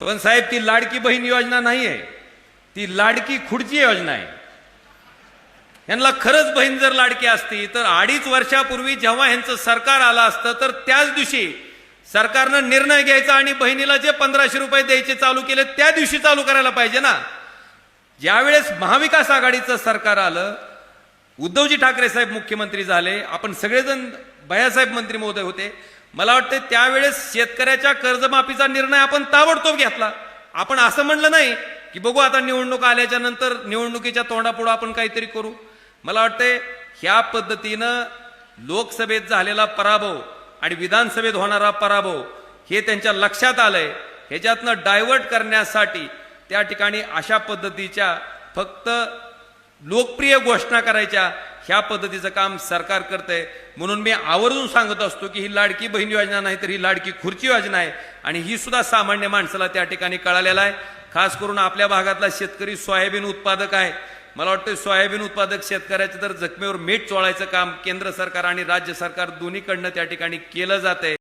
पण साहेब ती लाडकी बहीण योजना नाही आहे. ती लाडकी खुडची योजना आहे. यांना खरंच बहीण जर लाडकी असती तर अडीच वर्षापूर्वी जेव्हा यांचं सरकार आलं असतं तर त्याच दिवशी सरकारनं निर्णय घ्यायचा आणि बहिणीला जे पंधराशे रुपये द्यायचे चालू केले त्या दिवशी चालू करायला पाहिजे ना. ज्यावेळेस महाविकास आघाडीचं सरकार आलं उद्धवजी ठाकरे साहेब मुख्यमंत्री झाले आपण सगळेजण बयासाहेब मंत्री महोदय होते मला वाटतं त्यावेळेस शेतकऱ्याच्या कर्जमाफीचा निर्णय आपण ताबडतोब घेतला. आपण असं म्हणलं नाही की बघू आता निवडणूक आल्याच्यानंतर निवडणुकीच्या तोंडापुढं आपण काहीतरी करू. मला वाटतंय ह्या पद्धतीनं लोकसभेत झालेला पराभव आणि विधानसभेत होणारा पराभव हे त्यांच्या लक्षात आलंय. ह्याच्यातनं डायव्हर्ट करण्यासाठी त्या ठिकाणी अशा पद्धतीच्या फक्त लोकप्रिय घोषणा करायच्या ह्या पद्धतीचं काम सरकार करतंय. म्हणून मी आवर्जून सांगत असतो की ही लाडकी बहीण योजना नाही तर ही लाडकी खुर्ची योजना आहे. आणि ही सुद्धा सामान्य माणसाला त्या ठिकाणी कळालेला आहे. खास करून आपल्या भागातला शेतकरी सोयाबीन उत्पादक आहे. मला वाटतं सोयाबीन उत्पादक शेतकऱ्याच्या तर जखमेवर मीठ चोळायचं काम केंद्र सरकार आणि राज्य सरकार दोन्हीकडनं त्या ठिकाणी केलं जात आहे